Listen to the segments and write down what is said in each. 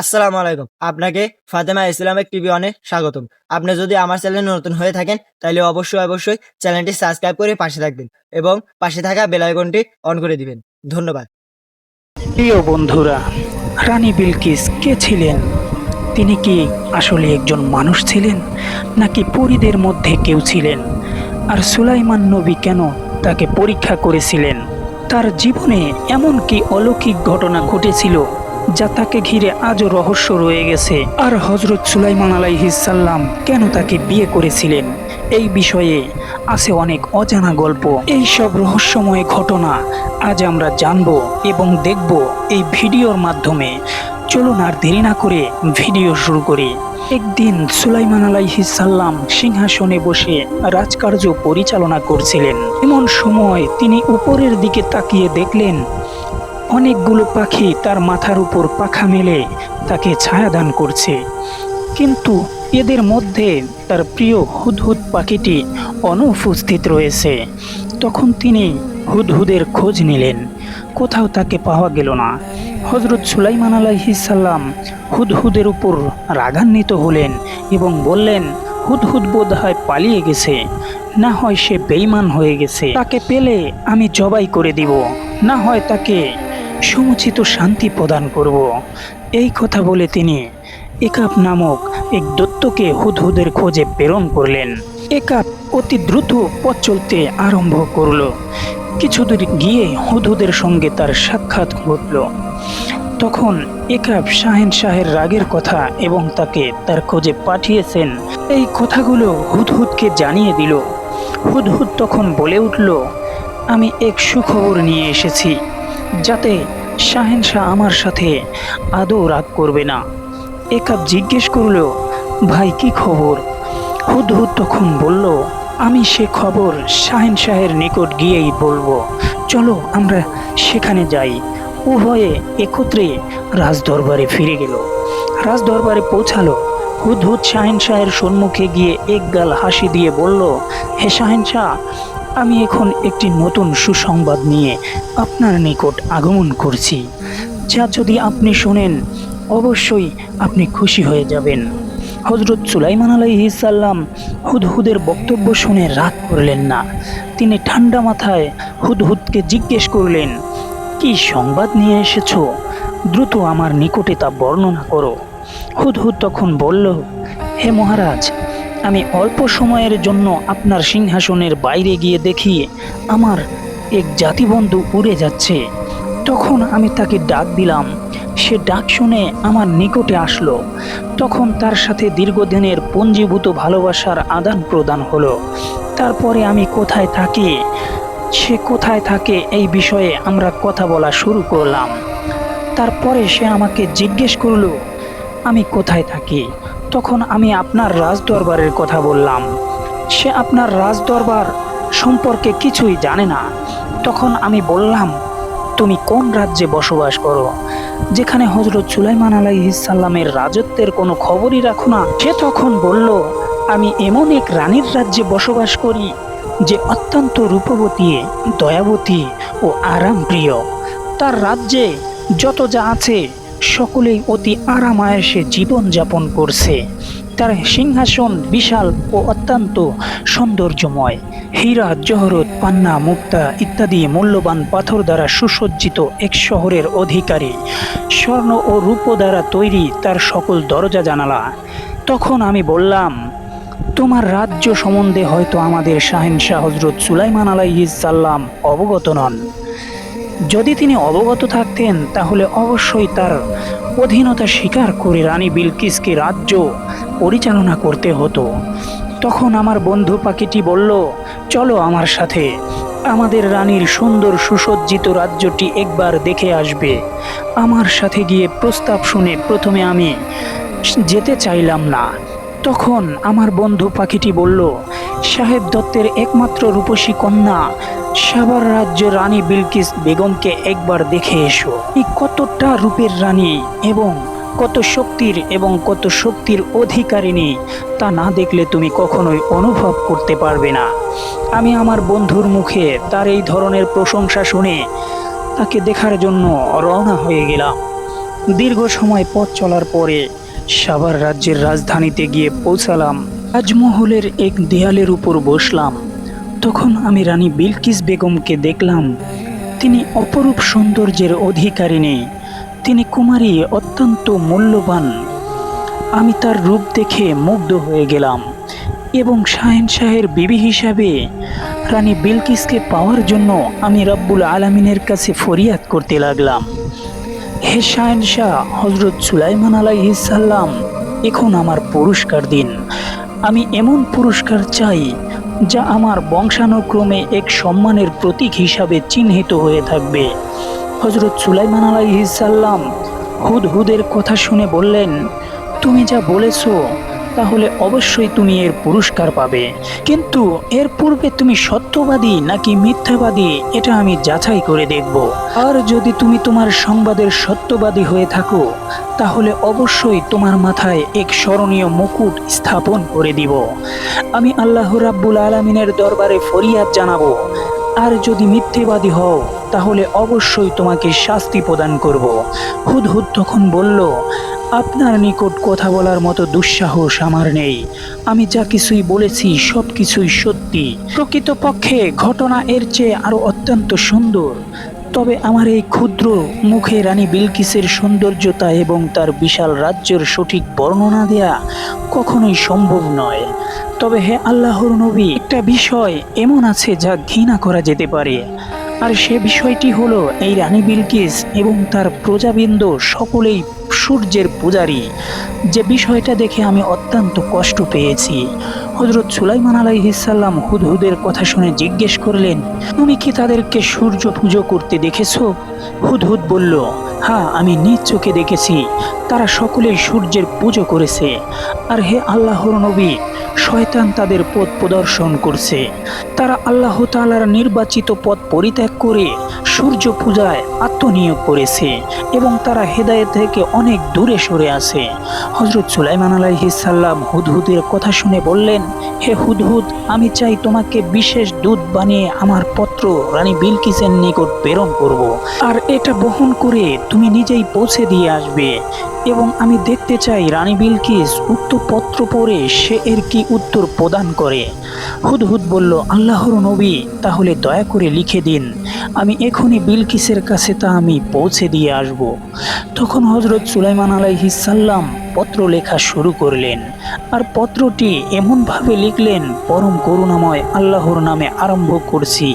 আসসালামু আলাইকুম। আপনাকে ফাতেমা ইসলামিক টিভি অনে স্বাগতম। আপনি যদি আমার চ্যানেলে নতুন হয়ে থাকেন, তাহলে অবশ্যই অবশ্যই চ্যানেলটি সাবস্ক্রাইব করে পাশে থাকবেন এবং পাশে থাকা বেল আইকনটি অন করে দিবেন। ধন্যবাদ। প্রিয় বন্ধুরা, রানী বিলকিস কে ছিলেন? তিনি কি আসলে একজন মানুষ ছিলেন, নাকি পরীদের মধ্যে কেউ ছিলেন? আর সুলাইমান নবী কেন তাকে পরীক্ষা করেছিলেন? তার জীবনে এমন কি অলৌকিক ঘটনা ঘটেছিল যা তাকে ঘিরে আজও রহস্য রয়ে গেছে। আর হজরত সুলাইমান আলাইহিসাল্লাম কেন তাকে বিয়ে করেছিলেন? এই বিষয়ে আছে অনেক অজানা গল্প। এই সব রহস্যময় ঘটনা আজ আমরা জানব এবং দেখব এই ভিডিওর মাধ্যমে। চলুন আর দেরি না করে ভিডিও শুরু করি। একদিন সুলাইমান আলাইহিসাল্লাম সিংহাসনে বসে রাজকার্য পরিচালনা করছিলেন। এমন সময় তিনি উপরের দিকে তাকিয়ে দেখলেন অনেকগুলো পাখি তার মাথার উপর পাখা মেলে তাকে ছায়াদান করছে। কিন্তু এদের মধ্যে তার প্রিয় হুদহুদ পাখিটি অনুপস্থিত রয়েছে। তখন তিনি হুদহুদের খোঁজ নিলেন। কোথাও তাকে পাওয়া গেল না। হজরত সুলাইমান আলাইহিসাল্লাম হুদহুদের উপর রাগান্বিত হলেন এবং বললেন, হুদহুদ বোধ হয় পালিয়ে গেছে। না হয় সে বেইমান হয়ে গেছে। তাকে পেলে আমি জবাই করে দিব। না হয় তাকে সমুচিত শান্তি প্রদান করব। এই কথা বলে তিনি একাপ নামক এক দত্তকে হুদহুদের খোঁজে প্রেরণ করলেন। একাপ অতি দ্রুত পথ চলতে আরম্ভ করল। কিছুদূর গিয়ে হুদহুদের সঙ্গে তার সাক্ষাৎ ঘটল। তখন একাপ শাহেন শাহের রাগের কথা এবং তাকে তার খোঁজে পাঠিয়েছেন। এই কথাগুলো হুদহুদকে জানিয়ে দিল। হুদহুদ তখন বলে উঠল, আমি এক সুখবর নিয়ে এসেছি। যাতে শাহেন শাহ আমার সাথে আদৌ রাগ করবে না। একাপ জিজ্ঞেস করল, ভাই, কি খবর? হুদহুদ তখন বলল, আমি সে খবর শাহেন শাহের নিকট গিয়েই বলব। চলো, আমরা সেখানে যাই। উভয়ে একত্রে রাজদরবারে ফিরে গেল। রাজদরবারে পৌঁছালো। হুদহুদ শাহেন শাহের সম্মুখে গিয়ে এক গাল হাসি দিয়ে বলল, হে শাহেন শাহ আমি এখন একটি নতুন সুসংবাদ নিয়ে আপনার নিকট আগমন করছি, যা যদি আপনি শোনেন, অবশ্যই আপনি খুশি হয়ে যাবেন। হজরত সুলাইমান আলাইহিসাল্লাম হুদহুদের বক্তব্য শুনে রাগ করলেন না। তিনি ঠান্ডা মাথায় হুদহুদকে জিজ্ঞেস করলেন, কি সংবাদ নিয়ে এসেছ? দ্রুত আমার নিকটে তা বর্ণনা করো। হুদহুদ তখন বলল, হে মহারাজ আমি অল্প সময়ের জন্য আপনার সিংহাসনের বাইরে গিয়ে দেখি আমার এক জাতিবন্ধু উড়ে যাচ্ছে। তখন আমি তাকে ডাক দিলাম। সে ডাক শুনে আমার নিকটে আসলো। তখন তার সাথে দীর্ঘদিনের পঞ্জীভূত ভালোবাসার আদান প্রদান হলো। তারপরে আমি কোথায় থাকি? সে কোথায় থাকে এই বিষয়ে আমরা কথা বলা শুরু করলাম। তারপরে সে আমাকে জিজ্ঞেস করল, আমি কোথায় থাকি? তখন আমি আপনার রাজদরবারের কথা বললাম। সে আপনার রাজদরবার সম্পর্কে কিছুই জানে না। তখন আমি বললাম, তুমি কোন রাজ্যে বসবাস করো? যেখানে হজরত সুলাইমান আলাইহিসাল্লামের রাজত্বের কোনো খবরই রাখো না? সে তখন বলল, আমি এমন এক রানীর রাজ্যে বসবাস করি, যে অত্যন্ত রূপবতী, দয়াবতী ও আরামপ্রিয়। তার রাজ্যে যত যা আছে সকলেই অতি আরাম আয়েসে জীবনযাপন করছে। তার সিংহাসন বিশাল ও অত্যন্ত সৌন্দর্যময়। হীরা, জহরত, পান্না, মুক্তা ইত্যাদি মূল্যবান পাথর দ্বারা সুসজ্জিত এক শহরের অধিকারী। স্বর্ণ ও রূপ দ্বারা তৈরি তার সকল দরজা জানালা। তখন আমি বললাম, তোমার রাজ্য সম্বন্ধে হয়তো আমাদের শাহিনশাহ হজরত সুলাইমান আলাইহিসাল্লাম অবগত নন। যদি তিনি অবগত থাকতেন, তাহলে অবশ্যই তার অধীনতা স্বীকার করে রানী বিলকিসকে রাজ্য পরিচালনা করতে হতো। তখন আমার বন্ধু পাখিটি বলল, চলো আমার সাথে। আমাদের রানীর সুন্দর সুসজ্জিত রাজ্যটি একবার দেখে আসবে। আমার সাথে গিয়ে প্রস্তাব শুনে প্রথমে আমি যেতে চাইলাম না। তখন আমার বন্ধু পাখিটি বলল, সাহেব দত্তের একমাত্র রূপসী কন্যা সাবার রাজ্য রানী বিলকিস বেগমকে একবার দেখে এসো। এই কতটা রূপের রানী এবং কত শক্তির এবং কত শক্তির অধিকারিণী, তা না দেখলে তুমি কখনোই অনুভব করতে পারবে না। আমি আমার বন্ধুর মুখে তার এই ধরনের প্রশংসা শুনে তাকে দেখার জন্য রওনা হয়ে গেলাম। দীর্ঘ সময় পথ চলার পরে সাভার রাজ্যের রাজধানীতে গিয়ে পৌঁছালাম। রাজমহলের এক দেয়ালের উপর বসলাম। তখন আমি রানী বিলকিস বেগমকে দেখলাম। তিনি অপরূপ সৌন্দর্যের অধিকারিণী। তিনি কুমারী অত্যন্ত মূল্যবান। আমি তার রূপ দেখে মুগ্ধ হয়ে গেলাম এবং শাহেনশাহের বিবি হিসাবে রানী বিলকিসকে পাওয়ার জন্য আমি রব্বুল আলমিনের কাছে ফরিয়াদ করতে লাগলাম। হে শাহেনশাহ হজরত সুলাইমান আলাইহিসাল্লাম এখন আমার পুরস্কার দিন। আমি এমন পুরস্কার চাই, যা আমার বংশানুক্রমে এক সম্মানের প্রতীক হিসাবে চিহ্নিত হয়ে থাকবে। হজরত সুলাইমান হুদ হুদের কথা শুনে বললেন, তুমি যা বলেছ তাহলে অবশ্যই তুমি এর পুরস্কার পাবে। কিন্তু এর পূর্বে তুমি সত্যবাদী নাকি মিথ্যাবাদী, এটা আমি যাচাই করে দেখব। আর যদি তুমি তোমার সংবাদের সত্যবাদী হয়ে থাকো, তাহলে অবশ্যই তোমার মাথায় এক স্মরণীয় মুকুট স্থাপন করে দিব। আমি আল্লাহ রাব্বুল আলমিনের দরবারে ফরিয়াদ জানাব। আর যদি মিথ্যেবাদী হও তাহলে অবশ্যই তোমাকে শাস্তি প্রদান করব। হুদহুদ তখন বলল, আপনার নিকট কথা বলার মতো দুঃসাহস আমার নেই। আমি যা কিছুই বলেছি সব কিছুই সত্যি। প্রকৃতপক্ষে ঘটনা এর চেয়ে আরও অত্যন্ত সুন্দর। তবে আমার এই ক্ষুদ্র মুখে রানী বিলকিসের সৌন্দর্যতা এবং তার বিশাল রাজ্যের সঠিক বর্ণনা দেয়া কখনোই সম্ভব নয়। তবে হে আল্লাহর নবী, একটা বিষয় এমন আছে যা ঘৃণা করা যেতে পারে। আর সে বিষয়টি হলো এই রানী বিলকিস এবং তার প্রজাবৃন্দ সকলেই সূর্যের পূজারী। যে বিষয়টা দেখে আমি অত্যন্ত কষ্ট পেয়েছি। হজরত সুলাইমান আলাইহিসাল্লাম হুদহুদের কথা শুনে জিজ্ঞেস করলেন, তুমি কি তাদেরকে সূর্য পুজো করতে দেখেছ? হুদহুদ বলল হ্যাঁ আমি নিজ চোখে দেখেছি। তারা সকলেই সূর্যের পুজো করেছে। আর হে আল্লাহর নবী, শয়তান তাদের পথ প্রদর্শন করছে। তারা আল্লাহ তাআলার নির্বাচিত পথ পরিত্যাগ করে সূর্য পূজায় আত্মনিয়োগ করেছে এবং তারা হেদায়েত থেকে অনেক দূরে সরে আছে। হজরত সুলাইমান আলাইহিসাল্লাম হুদহুদের কথা শুনে বললেন, হে হুদহুদ, আমি চাই তোমাকে বিশেষ দূত বানিয়ে আমার পত্র রানী বিলকিসের নিকট প্রেরণ করব। আর এটা বহন করে তুমি নিজেই পৌঁছে দিয়ে আসবে। এবং আমি দেখতে চাই রানী বিলকিস উত্তরপত্র পত্র পড়ে সে এর কি উত্তর প্রদান করে। হুদহুদ বলল, আল্লাহর নবী, তাহলে দয়া করে লিখে দিন। আমি এখনই বিলকিসের কাছে তা আমি পৌঁছে দিয়ে আসব। তখন হজরত সুলাইমান আলাইহিসাল্লাম পত্র লেখা শুরু করলেন। আর পত্রটি এমনভাবে লিখলেন, পরম করুণাময় আল্লাহর নামে আরম্ভ করছি।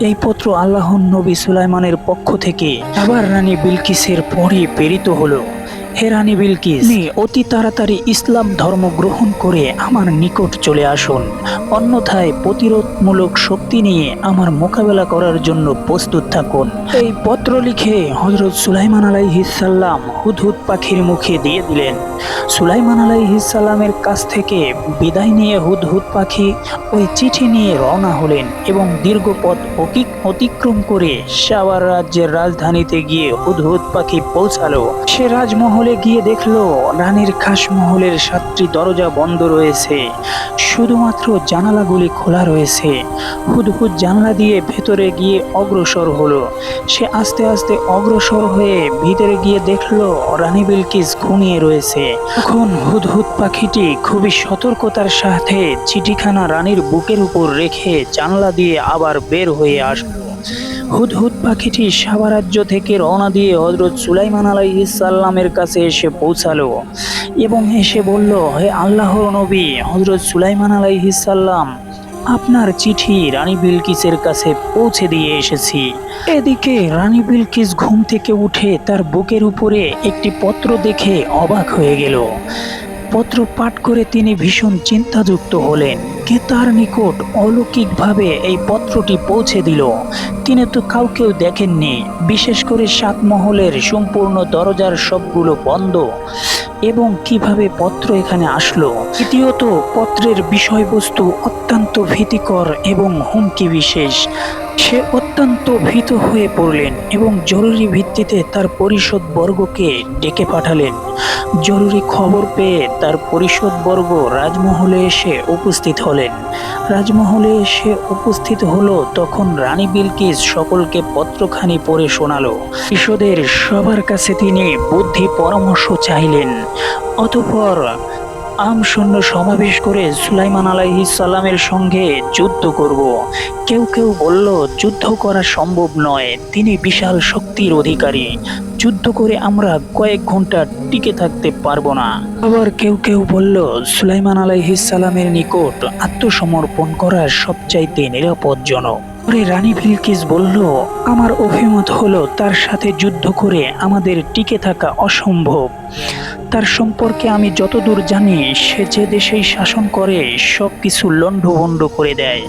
এই পত্র আল্লাহর নবী সুলাইমানের পক্ষ থেকে আবার রানী বিলকিসের পরে প্রেরিত হলো। হে রানী বিলকিস অতি তাড়াতাড়ি ইসলাম ধর্ম গ্রহণ করে আমার নিকট চলে আসুন। অন্যথায় প্রতিরোধমূলক শক্তি নিয়ে আমার মোকাবেলা করার জন্য প্রস্তুত থাকুন। এই পত্র লিখে হজরত সুলাইমান আলাইহিসাল্লাম হুদহুদ পাখির মুখে দিয়ে দিলেন। সুলাইমান আলাইহিসাল্লামের কাছ থেকে বিদায় নিয়ে হুদহুদ পাখি ওই চিঠি নিয়ে রওনা হলেন এবং দীর্ঘ পথ অতিক্রম করে সাওয়ার রাজ্যের রাজধানীতে গিয়ে হুদহুদ পাখি পৌঁছালো। সে রাজমহলে গিয়ে দেখল, রানীর খাসমহলের সাতটি দরজা বন্ধ রয়েছে। শুধুমাত্র জানালাগুলি খোলা রয়েছে। হুদহুদ জানলা দিয়ে ভেতরে গিয়ে অগ্রসর হলো। সে আস্তে আস্তে অগ্রসর হয়ে ভিতরে গিয়ে দেখল, রানী বিলকিস ঘুমিয়ে রয়েছে। তখন হুদহুদ পাখিটি খুবই সতর্কতার সাথে চিঠিখানা রানীর বুকের উপর রেখে জানলা দিয়ে আবার বের হয়ে আসলো। হুদহুদ পাখিটি সাবারাজ্য থেকে রওনা দিয়ে হজরত সুলাইমান আলাইসাল্লামের কাছে এসে পৌঁছালো এবং এসে বলল, হে আল্লাহর নবী হজরত সুলাইমান আলাইহিসাল্লাম আপনার চিঠি রানী বিলকিসের কাছে পৌঁছে দিয়ে এসেছি। এদিকে রানী বিলকিস ঘুম থেকে উঠে তার বুকের উপরে একটি পত্র দেখে অবাক হয়ে গেল। পত্র পাঠ করে তিনি ভীষণ চিন্তাযুক্ত হলেন। কে তার নিকট অলৌকিকভাবে এই পত্রটি পৌঁছে দিল। তিনি তো কাউকেও দেখেননি, বিশেষ করে সাত মহলের সম্পূর্ণ দরজার সবগুলো বন্ধ। এবং কীভাবে পত্র এখানে আসলো? দ্বিতীয়ত, পত্রের বিষয়বস্তু অত্যন্ত ভীতিকর এবং হুমকি বিশেষ। সে অত্যন্ত ভীত হয়ে পড়লেন এবং জরুরি ভিত্তিতে তার পরিষদ বর্গকে ডেকে পাঠালেন। জরুরি খবর পেয়ে তার পরিষদ বর্গ রাজমহলে এসে উপস্থিত হলেন। রাজমহলে এসে উপস্থিত হলো তখন রানী বিলকিস সকলকে পত্রখানি পড়ে শোনালো। পরিষদের সবার কাছে তিনি বুদ্ধি পরামর্শ চাইলেন। অতঃপর আম সৈন্য সমাবেশ করে সুলাইমান সালামের সঙ্গে যুদ্ধ করব। কেউ কেউ বলল, যুদ্ধ করা সম্ভব নয়। তিনি বিশাল শক্তির অধিকারী। যুদ্ধ করে আমরা কয়েক ঘণ্টা টিকে থাকতে পারব না। আবার কেউ কেউ বলল, সুলাইমান সালামের নিকট আত্মসমর্পণ করা সবচাইতে নিরাপদজনক। পরে রানী বিলকিস বলল, আমার অভিমত হলো তার সাথে যুদ্ধ করে আমাদের টিকে থাকা অসম্ভব। তার সম্পর্কে আমি যতদূর জানি, সে যে দেশেই শাসন করে সব কিছু লণ্ডভণ্ড করে দেয়।